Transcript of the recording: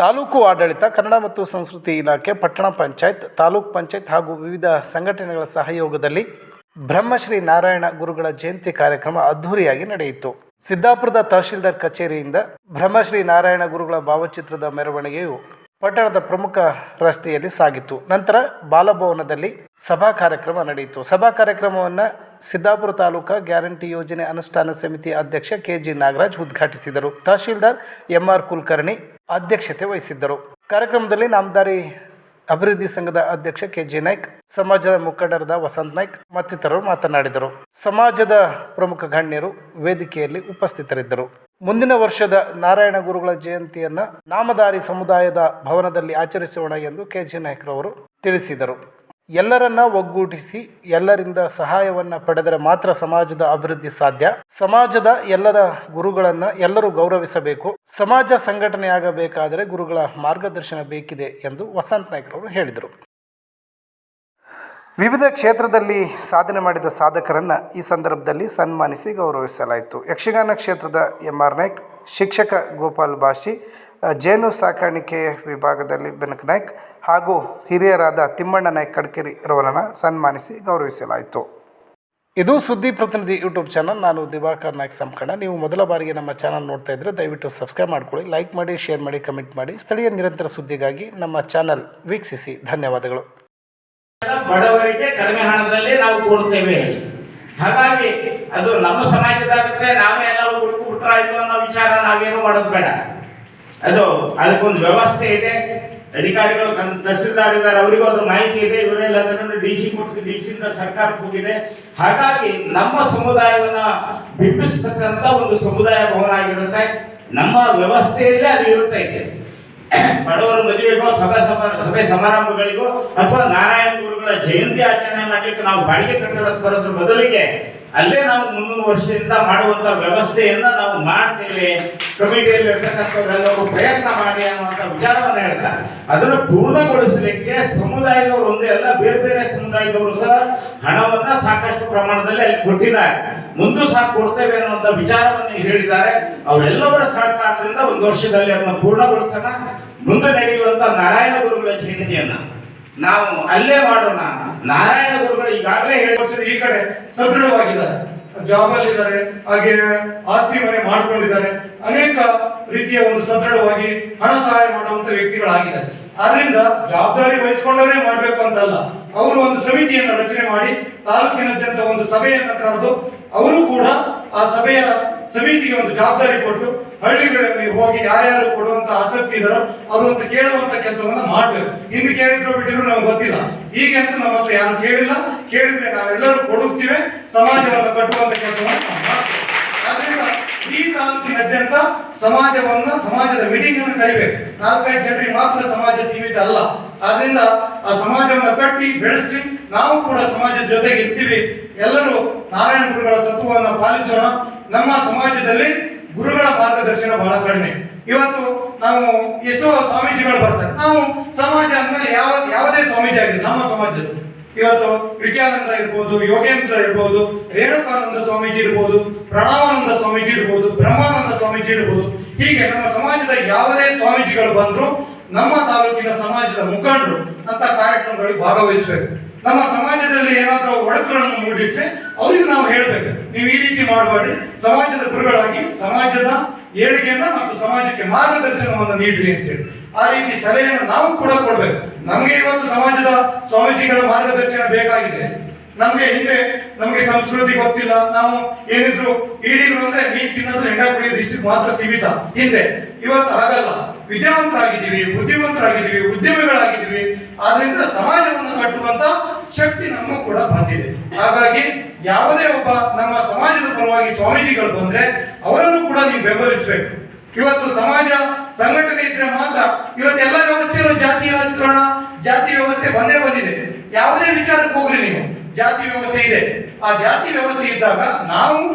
ತಾಲೂಕು ಆಡಳಿತ, ಕನ್ನಡ ಮತ್ತು ಸಂಸ್ಕೃತಿ ಇಲಾಖೆ, ಪಟ್ಟಣ ಪಂಚಾಯತ್, ತಾಲೂಕ್ ಪಂಚಾಯತ್ ಹಾಗೂ ವಿವಿಧ ಸಂಘಟನೆಗಳ ಸಹಯೋಗದಲ್ಲಿ ಬ್ರಹ್ಮಶ್ರೀ ನಾರಾಯಣ ಗುರುಗಳ ಜಯಂತಿ ಕಾರ್ಯಕ್ರಮ ಅದ್ಧೂರಿಯಾಗಿ ನಡೆಯಿತು. ಸಿದ್ದಾಪುರದ ತಹಶೀಲ್ದಾರ್ ಕಚೇರಿಯಿಂದ ಬ್ರಹ್ಮಶ್ರೀ ನಾರಾಯಣ ಗುರುಗಳ ಭಾವಚಿತ್ರದ ಮೆರವಣಿಗೆಯು ಪಟ್ಟಣದ ಪ್ರಮುಖ ರಸ್ತೆಯಲ್ಲಿ ಸಾಗಿತು. ನಂತರ ಬಾಲಭವನದಲ್ಲಿ ಸಭಾ ಕಾರ್ಯಕ್ರಮ ನಡೆಯಿತು. ಸಭಾ ಕಾರ್ಯಕ್ರಮವನ್ನು ಸಿದ್ದಾಪುರ ತಾಲೂಕಾ ಗ್ಯಾರಂಟಿ ಯೋಜನೆ ಅನುಷ್ಠಾನ ಸಮಿತಿ ಅಧ್ಯಕ್ಷ ಕೆಜಿ ನಾಗರಾಜ್ ಉದ್ಘಾಟಿಸಿದರು. ತಹಶೀಲ್ದಾರ್ ಎಂಆರ್ ಕುಲಕರ್ಣಿ ಅಧ್ಯಕ್ಷತೆ ವಹಿಸಿದ್ದರು. ಕಾರ್ಯಕ್ರಮದಲ್ಲಿ ನಾಮದಾರಿ ಅಭಿವೃದ್ಧಿ ಸಂಘದ ಅಧ್ಯಕ್ಷ ಕೆ ಜಿ ನಾಯ್ಕ್, ಸಮಾಜದ ಮುಖಂಡರಾದ ವಸಂತ್ ನಾಯ್ಕ್ ಮತ್ತಿತರರು ಮಾತನಾಡಿದರು. ಸಮಾಜದ ಪ್ರಮುಖ ಗಣ್ಯರು ವೇದಿಕೆಯಲ್ಲಿ ಉಪಸ್ಥಿತರಿದ್ದರು. ಮುಂದಿನ ವರ್ಷದ ನಾರಾಯಣ ಗುರುಗಳ ಜಯಂತಿಯನ್ನ ನಾಮದಾರಿ ಸಮುದಾಯದ ಭವನದಲ್ಲಿ ಆಚರಿಸೋಣ ಎಂದು ಕೆ ಜಿ ನಾಯ್ಕರವರು ತಿಳಿಸಿದರು. ಎಲ್ಲರನ್ನ ಒಗ್ಗೂಡಿಸಿ ಎಲ್ಲರಿಂದ ಸಹಾಯವನ್ನ ಪಡೆದರೆ ಮಾತ್ರ ಸಮಾಜದ ಅಭಿವೃದ್ಧಿ ಸಾಧ್ಯ. ಸಮಾಜದ ಎಲ್ಲದ ಗುರುಗಳನ್ನ ಎಲ್ಲರೂ ಗೌರವಿಸಬೇಕು. ಸಮಾಜ ಸಂಘಟನೆಯಾಗಬೇಕಾದರೆ ಗುರುಗಳ ಮಾರ್ಗದರ್ಶನ ಬೇಕಿದೆ ಎಂದು ವಸಂತ ನಾಯ್ಕರವರು ಹೇಳಿದರು. ವಿವಿಧ ಕ್ಷೇತ್ರದಲ್ಲಿ ಸಾಧನೆ ಮಾಡಿದ ಸಾಧಕರನ್ನು ಈ ಸಂದರ್ಭದಲ್ಲಿ ಸನ್ಮಾನಿಸಿ ಗೌರವಿಸಲಾಯಿತು. ಯಕ್ಷಗಾನ ಕ್ಷೇತ್ರದ ಎಂ ಆರ್ ನಾಯ್ಕ್ ಶಿಕ್ಷಕ ಗೋಪಾಲ್ ಅ, ಜೇನು ಸಾಕಾಣಿಕೆ ವಿಭಾಗದಲ್ಲಿ ಬೆನಕ್ ನಾಯ್ಕ್ ಹಾಗೂ ಹಿರಿಯರಾದ ತಿಮ್ಮಣ್ಣ ನಾಯ್ಕ್ ಕಡ್ಕೇರಿ ರವರನ್ನು ಸನ್ಮಾನಿಸಿ ಗೌರವಿಸಲಾಯಿತು. ಇದು ಸುದ್ದಿ ಪ್ರತಿನಿಧಿ ಯೂಟ್ಯೂಬ್ ಚಾನಲ್. ನಾನು ದಿವಾಕರ್ ನಾಯ್ಕ್ ಸಂಕಣ ನೀವು ಮೊದಲ ಬಾರಿಗೆ ನಮ್ಮ ಚಾನಲ್ ನೋಡ್ತಾ ಇದ್ದರೆ ದಯವಿಟ್ಟು ಸಬ್ಸ್ಕ್ರೈಬ್ ಮಾಡ್ಕೊಳ್ಳಿ, ಲೈಕ್ ಮಾಡಿ, ಶೇರ್ ಮಾಡಿ, ಕಮೆಂಟ್ ಮಾಡಿ. ಸ್ಥಳೀಯ ನಿರಂತರ ಸುದ್ದಿಗಾಗಿ ನಮ್ಮ ಚಾನಲ್ ವೀಕ್ಷಿಸಿ. ಧನ್ಯವಾದಗಳು. ಬಡವರಿಗೆ ಕಡಿಮೆ ಹಣದಲ್ಲಿ ನಾವು ಕೊಡ್ತೇವೆ ಹಾಗಾಗಿ ಅದು ನಮ್ಮ ಸಮಾಜದಾಗುತ್ತೆ ನಾವೇ ಎಲ್ಲ ಹುಡುಕು ಹುಟ್ಟರಾಯ್ತು ಅನ್ನೋ ವಿಚಾರ ನಾವೇನು ಮಾಡೋದು ಬೇಡ. ಅದು ಅದಕ್ಕೊಂದು ವ್ಯವಸ್ಥೆ ಇದೆ. ಅಧಿಕಾರಿಗಳು ತಹಸೀಲ್ದಾರ್ ಇದ್ದಾರೆ, ಅವರಿಗೂ ಅದ್ರ ಮಾಹಿತಿ ಇದೆ. ಇವರೆಲ್ಲ ಅದನ್ನು ಡಿ ಸಿ ಕೊಟ್ಟು ಡಿ ಸಿಯಿಂದ ಸರ್ಕಾರಕ್ಕೆ ಹೋಗಿದೆ. ಹಾಗಾಗಿ ನಮ್ಮ ಸಮುದಾಯವನ್ನ ಬಿಂಬಿಸ್ತಕ್ಕಂಥ ಒಂದು ಸಮುದಾಯ ಭವನ ಆಗಿರುತ್ತೆ. ನಮ್ಮ ವ್ಯವಸ್ಥೆಯಲ್ಲೇ ಅದು ಇರುತ್ತೆ ಇದೆ ಬಡವರ ಮದುವೆಗೋ ಸಭಾ, ಸಭೆ ಸಮಾರಂಭಗಳಿಗೋ, ಅಥವಾ ನಾರಾಯಣ ಗುರುಗಳ ಜಯಂತಿ ಆಚರಣೆ ಮಾಡಲಿಕ್ಕೆ ನಾವು ಬಾಡಿಗೆ ಕಟ್ಟಡಕ್ಕೆ ಬರೋದ್ರ ಬದಲಿಗೆ ಅಲ್ಲೇ ನಾವು ಮುನ್ನೂರು ವರ್ಷದಿಂದ ಮಾಡುವಂತ ವ್ಯವಸ್ಥೆಯನ್ನ ನಾವು ಮಾಡ್ತೇವೆ. ಕಮಿಟಿಯಲ್ಲಿ ಇರ್ತಕ್ಕಂಥವ್ರೆಲ್ಲರೂ ಪ್ರಯತ್ನ ಮಾಡಿ ಅನ್ನುವಂಥ ವಿಚಾರವನ್ನು ಹೇಳ್ತಾ ಅದನ್ನು ಪೂರ್ಣಗೊಳಿಸಲಿಕ್ಕೆ ಸಮುದಾಯದವರು ಒಂದೇ ಅಲ್ಲ, ಬೇರೆ ಬೇರೆ ಸಮುದಾಯದವರು ಸಹ ಹಣವನ್ನ ಸಾಕಷ್ಟು ಪ್ರಮಾಣದಲ್ಲಿ ಅಲ್ಲಿ ಕೊಟ್ಟಿದ್ದಾರೆ. ಮುಂದೂ ಸಹ ಕೊಡ್ತೇವೆ ಅನ್ನುವಂಥ ವಿಚಾರವನ್ನು ಹೇಳಿದ್ದಾರೆ. ಅವರೆಲ್ಲವರ ಸಹಕಾರದಿಂದ ಒಂದು ವರ್ಷದಲ್ಲಿ ಅದನ್ನು ಪೂರ್ಣಗೊಳಿಸೋಣ. ಮುಂದೆ ನಡೆಯುವಂತ ನಾರಾಯಣ ಗುರುಗಳ ಜಯಂತಿಯನ್ನ. ನಾವು ಅಲ್ಲೇ ಮಾಡೋಣ ನಾರಾಯಣ ಗುರುಗಳು ಈಗಾಗಲೇ ಹೇಳಿ ಈ ಕಡೆ ಸದೃಢವಾಗಿದ್ದಾರೆ. ಜಾಬ್ ಅಲ್ಲಿ ಇದ್ದಾರೆ ಹಾಗೆ ಆಸ್ತಿ ಮನೆ ಮಾಡ್ಕೊಂಡಿದ್ದಾರೆ. ಅನೇಕ ರೀತಿಯ ಒಂದು ಸದೃಢವಾಗಿ ಹಣ ಸಹಾಯ ಮಾಡುವಂತ ವ್ಯಕ್ತಿಗಳಾಗಿದ್ದಾರೆ. ಆದ್ರಿಂದ ಜವಾಬ್ದಾರಿ ವಹಿಸಿಕೊಂಡವರೇ ಮಾಡಬೇಕು ಅಂತಲ್ಲ. ಅವರು ಒಂದು ಸಮಿತಿಯನ್ನು ರಚನೆ ಮಾಡಿ ತಾಲೂಕಿನಾದ್ಯಂತ ಒಂದು ಸಭೆಯನ್ನು ಕರೆದು, ಅವರು ಕೂಡ ಆ ಸಭೆಯ ಸಮಿತಿಗೆ ಒಂದು ಜವಾಬ್ದಾರಿ ಕೊಟ್ಟು ಹಳ್ಳಿಗಳಲ್ಲಿ ಹೋಗಿ ಯಾರ್ಯಾರು ಕೊಡುವಂತ ಆಸಕ್ತಿ ಇದ್ದಾರೋ ಅವರು ಅಂತ ಕೇಳುವಂತ ಕೆಲಸವನ್ನ ಮಾಡ್ಬೇಕು. ಇನ್ನು ಕೇಳಿದ್ರು ಬಿಟ್ಟಿದ್ರು ನಮ್ಗೆ ಗೊತ್ತಿಲ್ಲ. ಈಗಂತೂ ನಮ್ಮ ಹತ್ರ ಯಾರು ಕೇಳಿಲ್ಲ. ಕೇಳಿದ್ರೆ ನಾವೆಲ್ಲರೂ ಕೊಡುತ್ತೇವೆ. ಸಮಾಜವನ್ನು ಕಟ್ಟುವಂತ ಕೆಲಸವನ್ನು ಈ ತಾಲೂಕಿನಾದ್ಯಂತ ಸಮಾಜವನ್ನ, ಸಮಾಜದ ಮೀಟಿಂಗ್ ಅನ್ನು ಕರಿಬೇಕು. ನಾಲ್ಕೈದು ಜನರಿಗೆ ಮಾತ್ರ ಸಮಾಜ ಸೀಮಿತ ಅಲ್ಲ. ಆದ್ರಿಂದ ಆ ಸಮಾಜವನ್ನ ಕಟ್ಟಿ, ಬೆಳೆಸಿ ನಾವು ಕೂಡ ಸಮಾಜದ ಜೊತೆಗೆ ಇರ್ತೀವಿ. ಎಲ್ಲರೂ ನಾರಾಯಣ ಗುರುಗಳ ತತ್ವವನ್ನು ಪಾಲಿಸೋಣ. ನಮ್ಮ ಸಮಾಜದಲ್ಲಿ ಗುರುಗಳ ಮಾರ್ಗದರ್ಶನ ಬಹಳ ಕಡಿಮೆ. ಇವತ್ತು ನಾವು ಎಷ್ಟೋ ಸ್ವಾಮೀಜಿಗಳು ಬರ್ತಾರೆ. ನಾವು ಸಮಾಜ ಅಂದ್ಮೇಲೆ ಯಾವ, ಯಾವುದೇ ಸ್ವಾಮೀಜಿ ಆಗಿದೆ ನಮ್ಮ ಸಮಾಜದ ಇವತ್ತು ವಿದ್ಯಾನಂದ ಇರ್ಬೋದು, ಯೋಗೇಂದ್ರ ಇರ್ಬೋದು, ರೇಣುಕಾನಂದ ಸ್ವಾಮೀಜಿ ಇರ್ಬೋದು, ಪ್ರಣವಾನಂದ ಸ್ವಾಮೀಜಿ ಇರ್ಬೋದು, ಬ್ರಹ್ಮಾನಂದ ಸ್ವಾಮೀಜಿ ಇರ್ಬೋದು. ಹೀಗೆ ನಮ್ಮ ಸಮಾಜದ ಯಾವುದೇ ಸ್ವಾಮೀಜಿಗಳು ಬಂದ್ರು ನಮ್ಮ ತಾಲೂಕಿನ ಸಮಾಜದ ಮುಖಂಡರು ಅಂತ ಕಾರ್ಯಕ್ರಮಗಳಿಗೆ ಭಾಗವಹಿಸಬೇಕು. ನಮ್ಮ ಸಮಾಜದಲ್ಲಿ ಏನಾದರೂ ಒಡಕುಗಳನ್ನು ಮೂಡಿಸಿ ಅವ್ರಿಗೆ ನಾವು ಹೇಳಬೇಕು. ನೀವು ಈ ರೀತಿ ಮಾಡಬೇಡಿ ಸಮಾಜದ ಗುರುಗಳಾಗಿ ಸಮಾಜದ ಏಳಿಗೆಯನ್ನ ಮತ್ತು ಸಮಾಜಕ್ಕೆ ಮಾರ್ಗದರ್ಶನವನ್ನು ನೀಡ್ರಿ ಅಂತೇಳಿ. ಆ ರೀತಿ ಸಲಹೆಯನ್ನು ನಾವು ಕೂಡ ಕೊಡ್ಬೇಕು. ನಮಗೆ ಇವತ್ತು ಸಮಾಜದ ಸ್ವಾಮೀಜಿಗಳ ಮಾರ್ಗದರ್ಶನ ಬೇಕಾಗಿದೆ. ನಮ್ಗೆ ಹಿಂದೆ ನಮಗೆ ಸಂಸ್ಕೃತಿ ಗೊತ್ತಿಲ್ಲ. ನಾವು ಏನಿದ್ರು ಈಡಿಗಳು ಅಂದ್ರೆ ಮೀನ್ ತಿನ್ನೋದು ಹೆಂಡ ಕುಡಿಯೋದು ಮಾತ್ರ ಸೀಮಿತ. ಹಿಂದೆ. ಇವತ್ತು ಹಾಗಲ್ಲ. ವಿದ್ಯಾವಂತರಾಗಿದ್ದೀವಿ, ಬುದ್ಧಿವಂತರಾಗಿದ್ದೀವಿ, ಉದ್ಯಮಿಗಳಾಗಿದ್ದೀವಿ. ಆದ್ರಿಂದ ಸಮಾಜವನ್ನು ಕಟ್ಟುವಂತ ಶಕ್ತಿ ನಮ್ಮ ಕೂಡ ಬಂದಿದೆ. ಹಾಗಾಗಿ ಯಾವುದೇ ಒಬ್ಬ ನಮ್ಮ ಸಮಾಜದ ಪರವಾಗಿ ಸ್ವಾಮೀಜಿಗಳು ಬಂದ್ರೆ ಅವರನ್ನು ಕೂಡ ನೀವು ಬೆಂಬಲಿಸಬೇಕು. ಇವತ್ತು ಸಮಾಜ ಸಂಘಟನೆ ಇದ್ರೆ ಮಾತ್ರ ಇವತ್ತು ಎಲ್ಲ ವ್ಯವಸ್ಥೆಯಲ್ಲೂ ಜಾತಿ ರಾಜಕಾರಣ, ಜಾತಿ ವ್ಯವಸ್ಥೆ ಬಂದೇ ಬಂದಿದೆ. ಯಾವುದೇ ವಿಚಾರಕ್ಕೆ ಹೋಗ್ರಿ ನೀವು. ಜಾತಿ ವ್ಯವಸ್ಥೆ ಇದೆ. ಆ ಜಾತಿ ವ್ಯವಸ್ಥೆ ಇದ್ದಾಗ ನಾವು